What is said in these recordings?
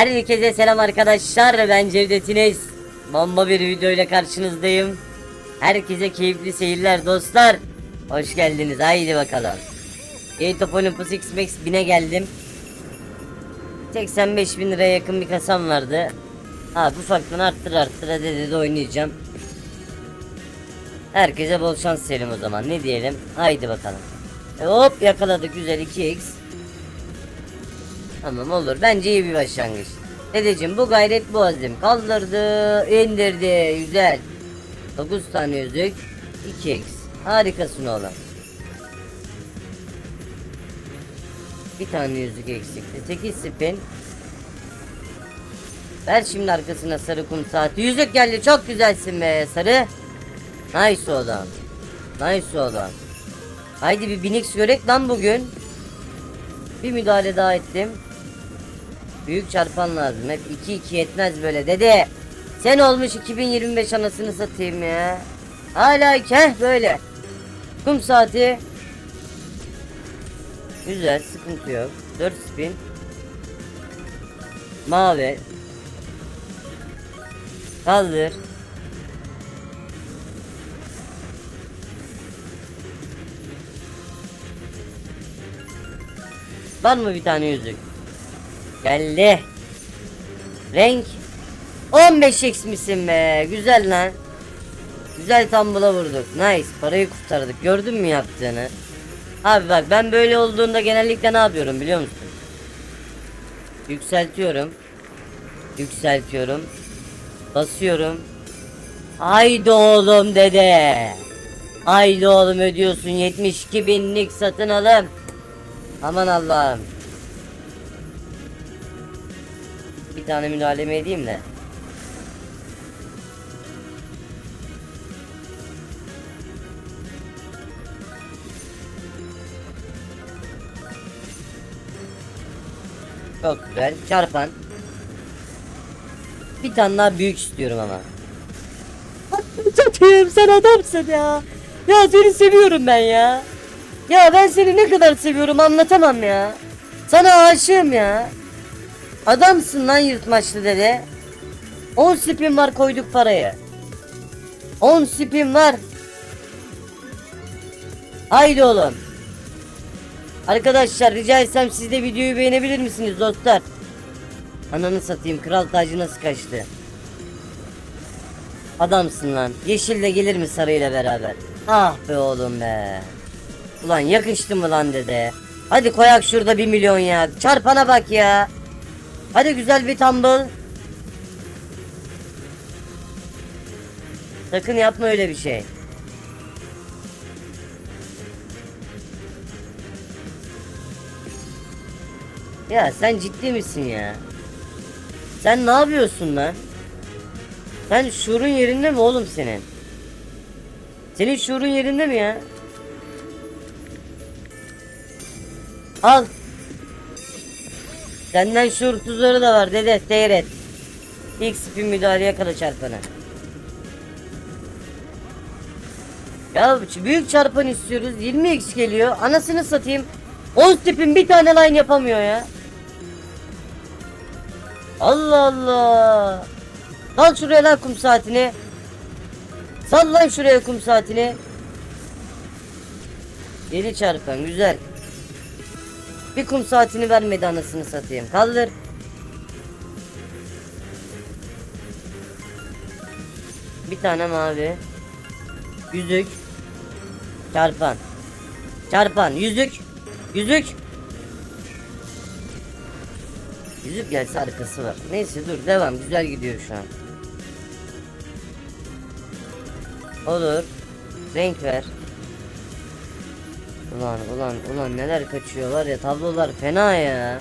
Herkese selam arkadaşlar. Ben Cevdet İnes. Bomba bir video ile karşınızdayım. Herkese keyifli seyirler dostlar. Hoş geldiniz. Haydi bakalım. Gate of Olympus X Max 1000'e geldim. 85 bin liraya yakın bir kasam vardı. Ha ufaktan arttır arttır hadi dedi oynayacağım. Herkese bol şans diyelim o zaman. Ne diyelim? Haydi bakalım. E, hop yakaladık güzel 2x. Tamam olur. Bence iyi bir başlangıç. Dedeciğim bu gayret bu azim. Kaldırdı, indirdi. Güzel. 9 tane yüzük. 2x. Harikasın oğlum. Bir tane yüzük eksikti. 8 spin. Ver şimdi arkasına sarı kum saati. Yüzük geldi. Çok güzelsin be sarı. Nice oğlum. Nice oğlum. Haydi bir binix görek lan bugün. Bir müdahale daha ettim. Büyük çarpan lazım. Hep 2-2 yetmez böyle dede. Sen olmuş 2025 anasını satayım ya. Hala iki heh böyle. Kum saati. Güzel sıkıntı yok. 4 spin. Mavi. Kaldır. Var mı bir tane yüzük? Geldi. Renk 15x misin be? Güzel lan. Güzel tambula vurduk. Nice. Parayı kurtardık. Gördün mü yaptığını? Abi bak ben böyle olduğunda genellikle ne yapıyorum biliyor musun? Yükseltiyorum. Yükseltiyorum. Basıyorum. Haydi oğlum dede. Haydi oğlum ödüyorsun 72 binlik satın alım. Aman Allah'ım. Tane müdahale edeyim de. Çok güzel. Çarpan. Bir tane daha büyük istiyorum ama. Satayım sen adamsın ya. Ya seni seviyorum ben ya. Ya ben seni ne kadar seviyorum anlatamam ya. Sana aşığım ya. Adamsın lan yırtmaçlı dede. 10 spin var koyduk parayı. 10 spin var. Haydi oğlum. Arkadaşlar rica etsem siz de videoyu beğenebilir misiniz dostlar? Ananı satayım kral tacı nasıl kaçtı? Adamsın lan. Yeşil de gelir mi sarıyla beraber? Ah be oğlum be. Ulan yakıştı mı lan dede? Hadi koyak şurada bir milyon ya. Çarpana bak ya. Hadi güzel bir tumble. Sakın yapma öyle bir şey. Ya sen ciddi misin ya? Sen ne yapıyorsun lan? Sen şuurun yerinde mi oğlum senin? Senin şuurun yerinde mi ya? Al. Senden şuursuzları da var dede seyret. İlk spin müdahaleye kadar çarpanı. Ya büyük çarpan istiyoruz 20x geliyor. Anasını satayım. 10 spin bir tane line yapamıyor ya. Allah Allah. Sal şuraya lan kum saatini. Sal lan şuraya kum saatini. Yedi çarpan güzel Bir kum saatini vermedi anasını satayım. Kaldır. Bir tane mavi. Yüzük. Çarpan. Çarpan. Yüzük. Yüzük. Yüzük gelse arkası var. Neyse dur devam. Güzel gidiyor şu an. Olur. Renk ver Ulan ulan ulan neler kaçıyor var ya tablolar fena ya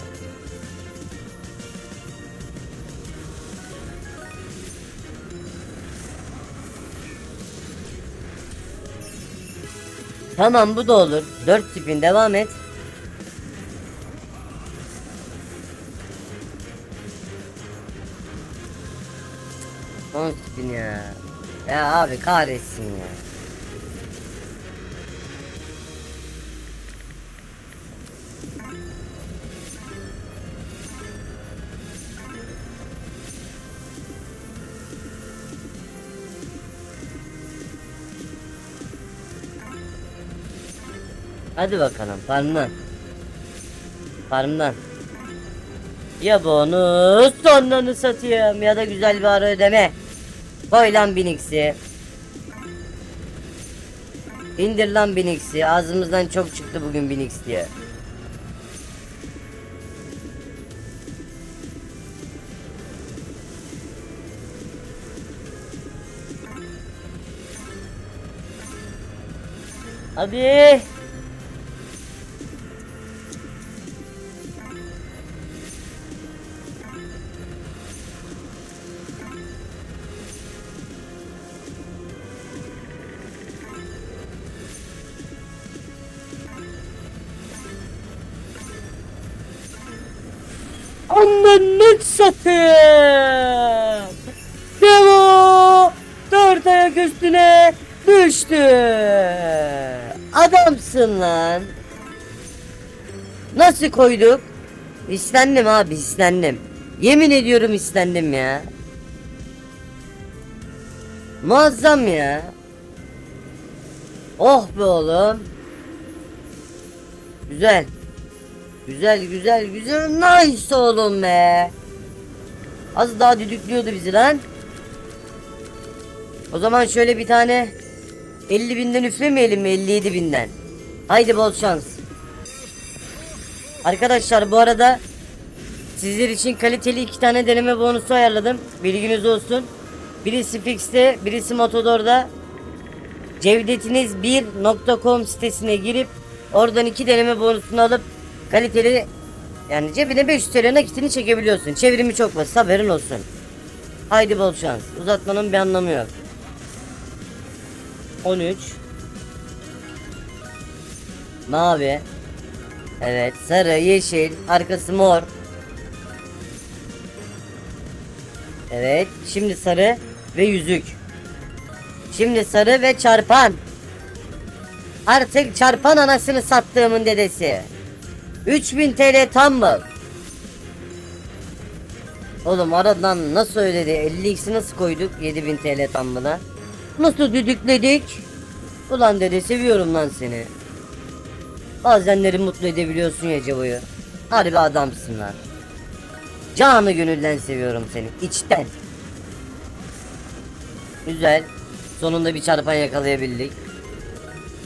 Tamam bu da olur. 4 spin devam et. On spin ya. Ya abi kahretsin ya. Hadi bakalım farmdan. Farmdan. Ya bonus sonlarını satayım ya da güzel bir ara ödeme. Koy lan Binix'i. İndir lan Binix'i. Ağzımızdan çok çıktı bugün Binix diye. Hadi. Ananı satayım. Devo dört ayak üstüne düştü. Adamsın lan. Nasıl koyduk? İstendim abi istendim. Yemin ediyorum istendim ya. Muazzam ya. Oh be oğlum. Güzel. Güzel güzel güzel nice oğlum be. Az daha düdüklüyordu bizi lan. O zaman şöyle bir tane 50 binden üflemeyelim mi 57 binden. Haydi bol şans. Arkadaşlar bu arada sizler için kaliteli iki tane deneme bonusu ayarladım. Bilginiz olsun. Birisi Fix'te, birisi Motodor'da. Cevdetiniz1.com sitesine girip oradan iki deneme bonusunu alıp kaliteli yani cebine 500 TL nakitini çekebiliyorsun. Çevrimi çok basit haberin olsun. Haydi bol şans. Uzatmanın bir anlamı yok. 13 Mavi Evet sarı yeşil arkası mor Evet şimdi sarı ve yüzük Şimdi sarı ve çarpan Artık çarpan anasını sattığımın dedesi 3000 TL tam mı? Oğlum aradan nasıl ödedi? 50x'i nasıl koyduk 7000 TL tam mına Nasıl düdükledik? Ulan dede seviyorum lan seni. Bazenleri mutlu edebiliyorsun ya Cevo'yu Harbi adamsın lan Canı gönülden seviyorum seni içten. Güzel. Sonunda bir çarpan yakalayabildik.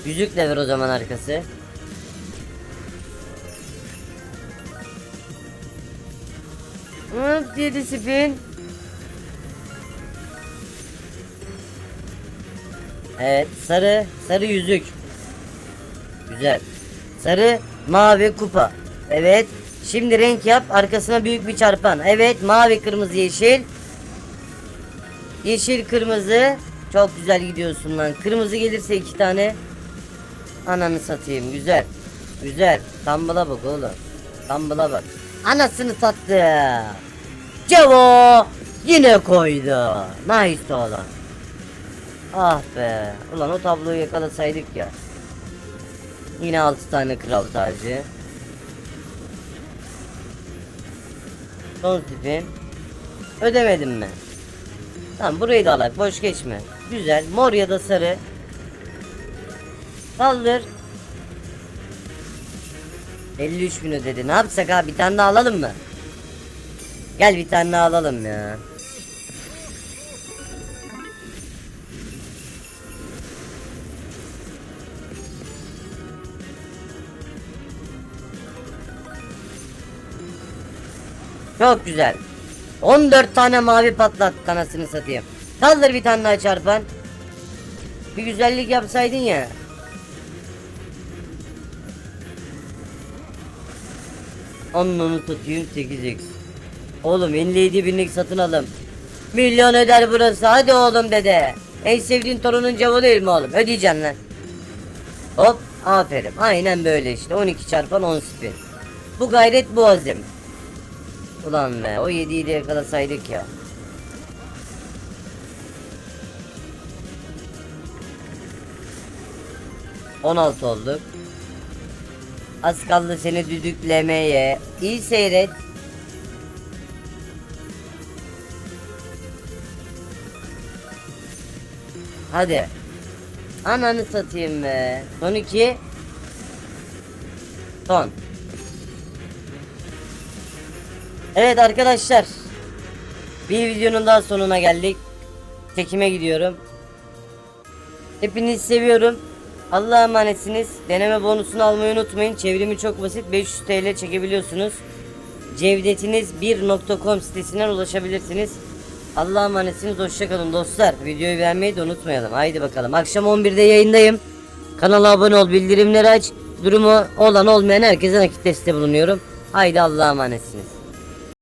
Yüzükle ver o zaman arkası Hıp 7 spin Evet sarı sarı yüzük. Güzel. Sarı mavi kupa. Evet Şimdi renk yap arkasına büyük bir çarpan. Evet mavi kırmızı yeşil. Yeşil kırmızı. Çok güzel gidiyorsun lan. Kırmızı gelirse iki tane Ananı satayım. Güzel Güzel. Tambala bak oğlum. Tambala bak. Anasını sattı Cevo Yine koydu Nice oğlum Ah be. Ulan o tabloyu yakalasaydık ya. Yine 6 tane kral tacı. Son tipim. Ödemedim mi? Tamam burayı da alak boş geçme. Güzel mor ya da sarı. Kaldır. 53 bin ödedi. Ne yapsak abi bir tane daha alalım mı? Gel bir tane alalım ya. Çok güzel. 14 tane mavi patlat kanasını satayım. Kaldır bir tane daha çarpan. Bir güzellik yapsaydın ya. Anlamı satayım 8x. Oğlum 57 binlik satın alım. Milyon eder burası hadi oğlum dede. En sevdiğin torunun cevabı değil mi oğlum? Ödeyeceksin lan. Hop aferin. Aynen böyle işte. 12 çarpan 10 spin. Bu gayret bu azim. Ulan be o 7'yi de yakalasaydık ya. On altı olduk. Az kaldı seni düdüklemeye. İyi seyret. Hadi. Ananı satayım be. Son iki. Son. Evet arkadaşlar. Bir videonun daha sonuna geldik. Çekime gidiyorum. Hepinizi seviyorum. Allah'a emanetsiniz. Deneme bonusunu almayı unutmayın. Çevrimi çok basit. 500 TL çekebiliyorsunuz. Cevdetiniz1.com sitesinden ulaşabilirsiniz. Allah'a emanetsiniz. Hoşçakalın dostlar. Videoyu beğenmeyi de unutmayalım. Haydi bakalım. Akşam 11'de yayındayım. Kanala abone ol. Bildirimleri aç. Durumu olan olmayan herkese nakit desteği bulunuyorum. Haydi Allah'a emanetsiniz.